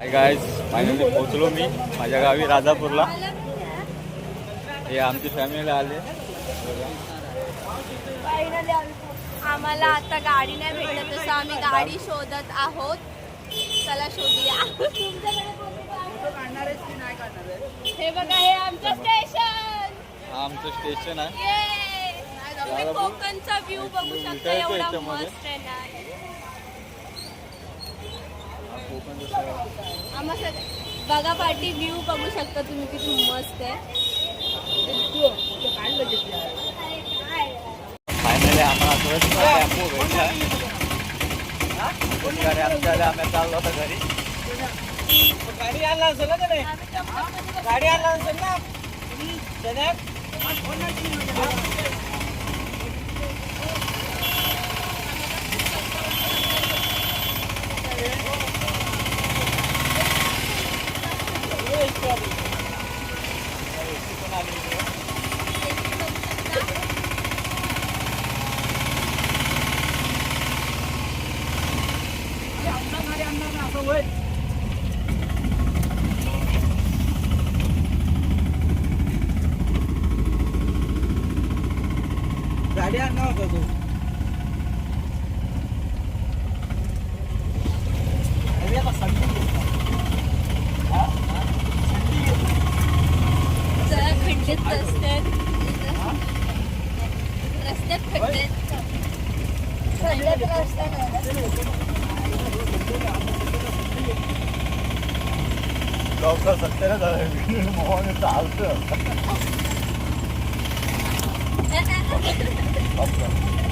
Hi guys finally पोचलो मी माझ्या गावी राजापूरला. हे आमची फॅमिली आले. आम्हाला आता गाडी नाही भेटत तसं आम्ही गाडी शोधत आहोत. चला शोधूया. हे बघा हे आमचं स्टेशन हा आमचं स्टेशन आहे. कोकणचा व्ह्यू बघू शकता एवढा. मस्त आहे आम्हा सग- बघा पाठी व्ह्यू बघू शकता तुम्ही किती मस्त आहे. फायनली टेम्पो भेटला घरी आमच्या आम्ही चाललो होतो घरी. गाडी आणला असेल ना त्याने? गाडी आणला असेल ना? गाडी आणला होता तो. खड्डेत रस्त्यात रस्त्यात खड्डेत. खड्ड्यात रस्ता डॉक्टर सत्याला मोहन चालतं Hop.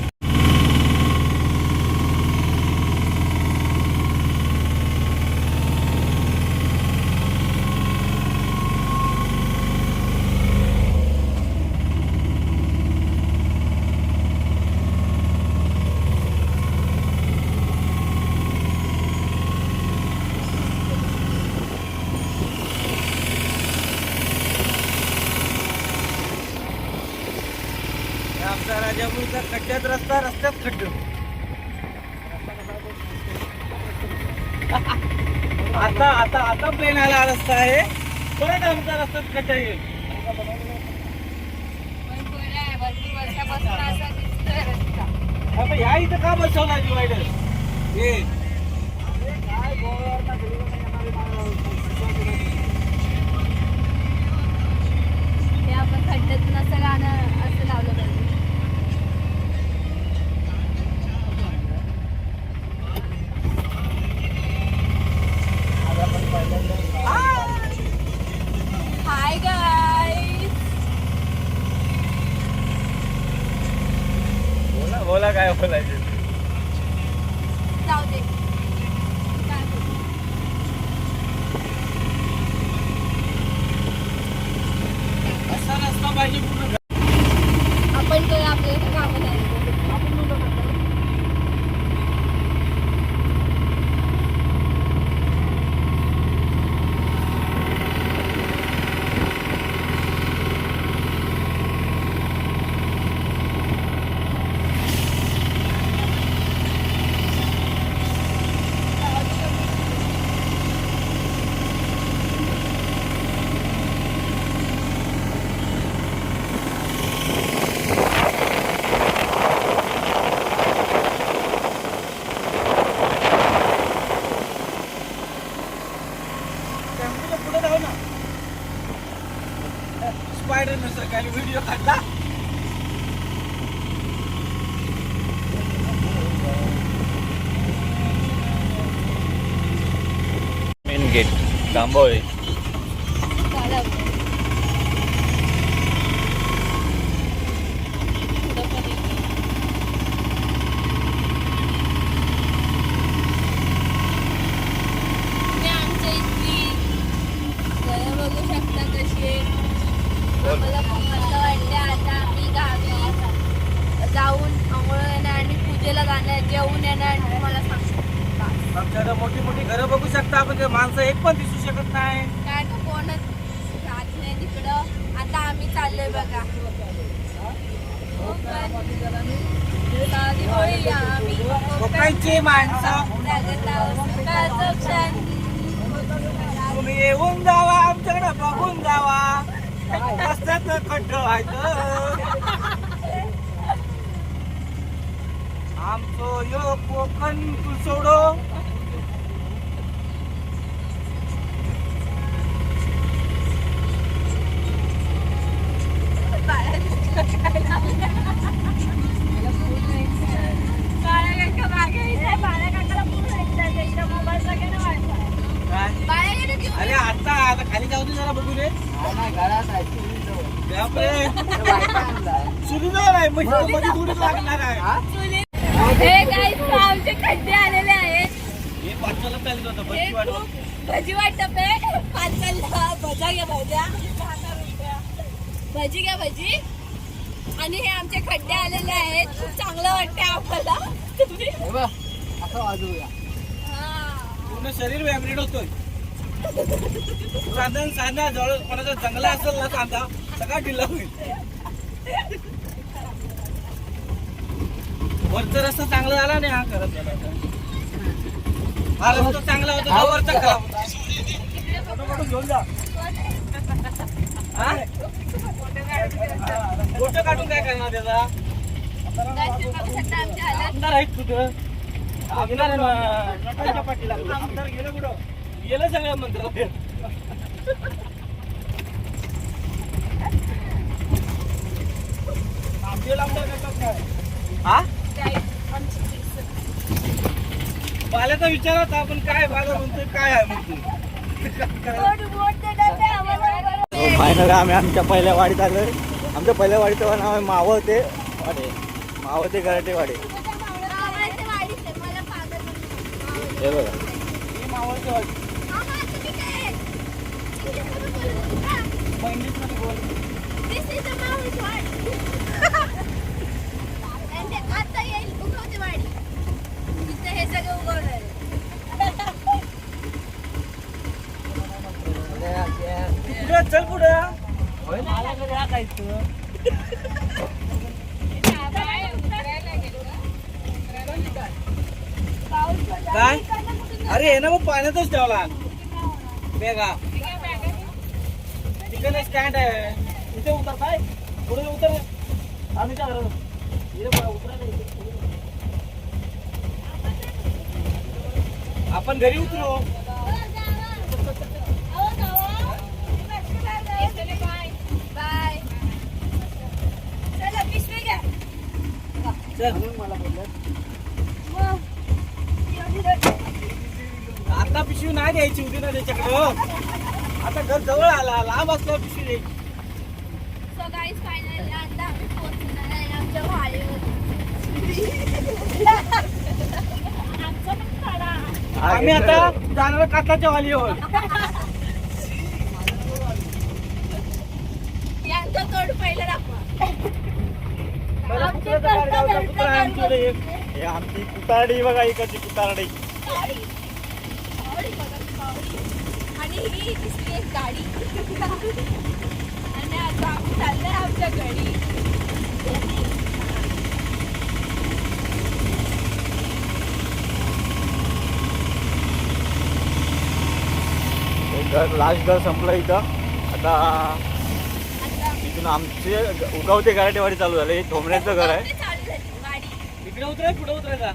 खड्ड्यात रस्ता रस्त्यात खड्ड. आता आता आता प्लेन आला रस्ता आहे. परत आमचा रस्त्यात खड्डा येईल. ह्या इथं का बसवला डिवायडर हे. काय गोव्यावरनं आपण खड्ड्यातून असं गाणं असं लावलं पाहिजे आज आपण पहिल्यांदा हाय गाईज बोला बोला काय बोलायचं जाऊ दे काय बोलू? असा रस्ता पाहिजे पूर्ण आपण तर आपल्याला कामं नाही टेम्पोच्या पुढे जाऊ ना स्पायडर नसतं काय व्हिडिओ काढला मेन गेट तांबोळे चालेल. पुढं पण ये. तुम्ही आमच्या इथली घरं बघू शकता कशी आहे. आम्हाला खूप मस्त वाटते आता आम्ही गावी जाऊन आंघोळ येणार आणि पूजेला जाणार जेवून येणार तुम्हाला सांगतो बस. आमच्याकडे मोठी मोठी घरं बघू शकता आपण ते माणसं एक पण दिसू शकत नाही. काय का कोणच राहत नाही तिकडं. आता आम्ही चाललोय बघा. आम्ही कोकणची माणसं जगत आहोत. सुखाचं क्षण. येऊन जावा आमच्याकडे बघून जावा. रस्त्यात खड्ड व्हायचं आमचो यो कोकण तू सोडो काय अरे आता आता खाली जाऊ दे जरा बघू रे. सुरीजवळ आहे म्हणजे मध्ये लागणार आहे. हे? खड्डे आलेले आहेत. हे पाचवाला चालत होतं हे बच्ची वाटप खूप भजी वाटप आहे. पाचला भजा घ्या भज्या भजी घ्या भजी. आणि हे आमचे खड्डे आलेले आहेत. खूप चांगलं वाटतंय तुम्ही हा. पूर्ण शरीर व्यायामरेट होतोय. साधन साधा जवळ कोणाचा जंगला असेल ना कांदा सगळा ढिल्ला होईल वरचा रस्ता चांगला झाला नाही हा करत झाला. हा रस्ता चांगला होता हा वरचा खराब होता फोटो घेऊन जा? फोटो काढून काय करणार त्याचा. आमदार आहेत कुठं आमदार पाठीला आमदार गेलं कुठं गेलं सगळ्या मंत्रालय हा. बाल्याचा विचार होता आपण काय बाला म्हणतोय काय आहे म्हणतोय. फायनल आम्ही आमच्या पहिल्या वाडीत आलोय आमच्या पहिल्या वाडीचं नाव आहे मावळते वाडे. मावळते गराटे वाडे. हे बघा. ही मावळची चल पुढं. काय? अरे हे ना मग पाण्यातच ठेवला बेगा. तिकडे स्टँड आहे इथे उतर काय पुढे उतर। आम्ही काय करत इथे बघा, उतरायला इथे. आपण घरी उतरू बाय चला पिशवी घ्या चल आता पिशवी नाही द्यायची होती ना त्याच्याकडं आता घर जवळ आला लांब असल्यावर पिशवी द्यायची सो गाईज फायनली आता आम्ही पोहोचणार आहे आमच्या वाडीवर आमचं पण काढा आम्ही आता जाणार काताच्या वालीवर. यांचं तोड पहिलं दाखवा. आमचे करता कुतारडी बघा इकडची कुतारडी. आणि ही दिसली एक गाडी. आणि आता आम्ही चाललोय आमच्या घरी. घर लास्ट घर संपलं इथं. आता इथून आमचे उगावते गराटेवाडी चालू झाले. हे ठोंबऱ्याचं घर आहे. गाडी इकडे उतराय पुढे उतरायचा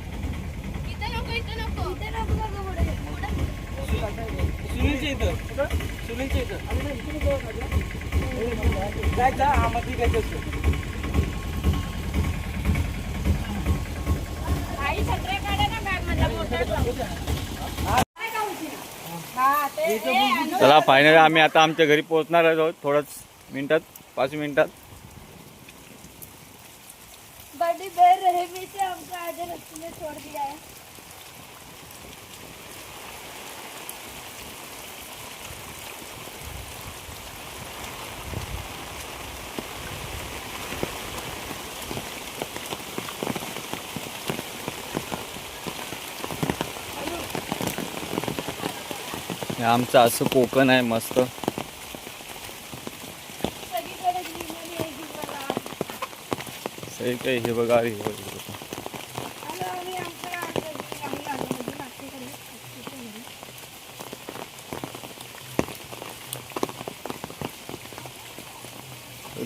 इथं नको इथं नको. इथं नको नको पुढे. पुढे. सुनीलच्या इथं? सुनीलच्या इथं. जायचं हा मोटर चला फायनल आम्ही आता आमच्या घरी पोहोचणार आहोत. थोडंच मिनिटात पाच मिनिटात. बड़ी बेरहमी से हमको आधे रास्ते में छोड़ दिया है आमचं असं कोकण आहे मस्त. हे काही हे बघा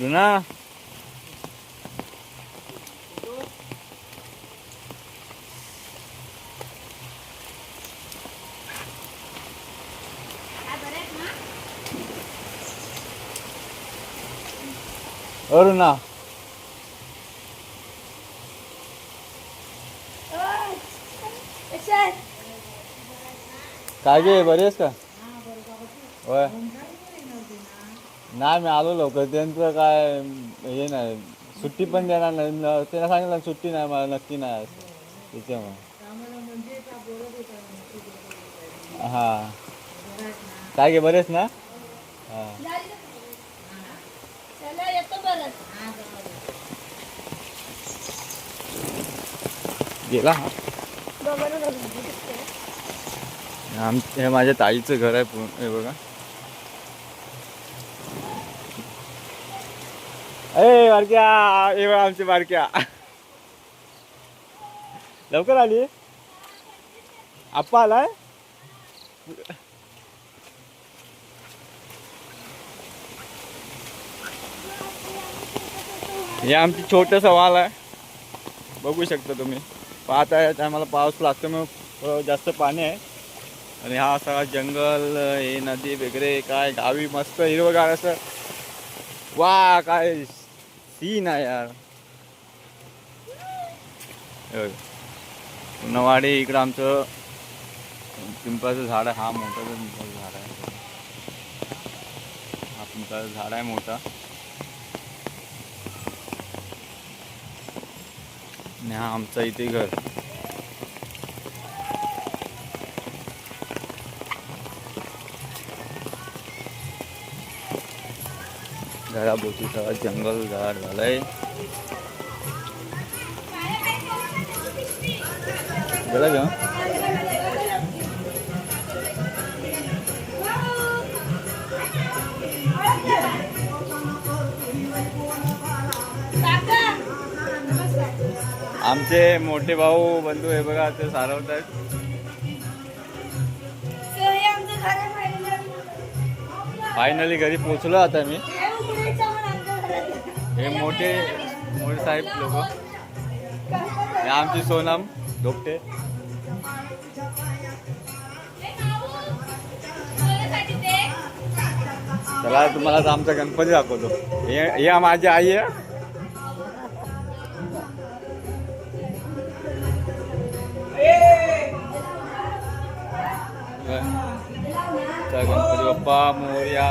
ना अरुणा. काय गे बरी आहेस का? होय. नाही मी आलो लवकर. त्यांचं काय हे नाही. सुट्टी पण देणार नाही. न- त्यांना सांगितलं सुट्टी नाही मला नक्की नाही असं. त्याच्यामुळे. हा. काय गे बरेच ना? हा. परत गेला हा. आम हे माझ्या ताईचं घर आहे पूर्ण हे बघा. ए बारक्या हे बघा आमची बारक्या. लवकर आली? आप्पा आलाय? हे आमची छोटंसं वाल आहे. बघू शकता तुम्ही. पाहता या टायमाला पाऊस लागतो मग थोडं जास्त पाणी आहे. आणि हा सगळा जंगल हे नदी वगैरे काय गावी मस्त हिरवगार असं. वा काय सीन आहे यार. नवाडी इकडं आमचं पिंपळाचं झाड आहे. हा मोठा पिंपळाचं झाड आहे. हा पिंपळाचं झाड आहे मोठा. आणि हा आमचा इथे घर घराभोवती सगळं जंगल झाड झालंय गेला घेऊन आमचे मोठे भाऊ बंधू हे बघा ते सारवत आहेत. हे. फायनली घरी पोचलो आता मी. हे मोठे मोठे साहेब लोक. हे आमची सोनम धोपटे? चला तुम्हाला आमचा गणपती दाखवतो. हे हे माझी आई आहे. बाप्पा मोर्या.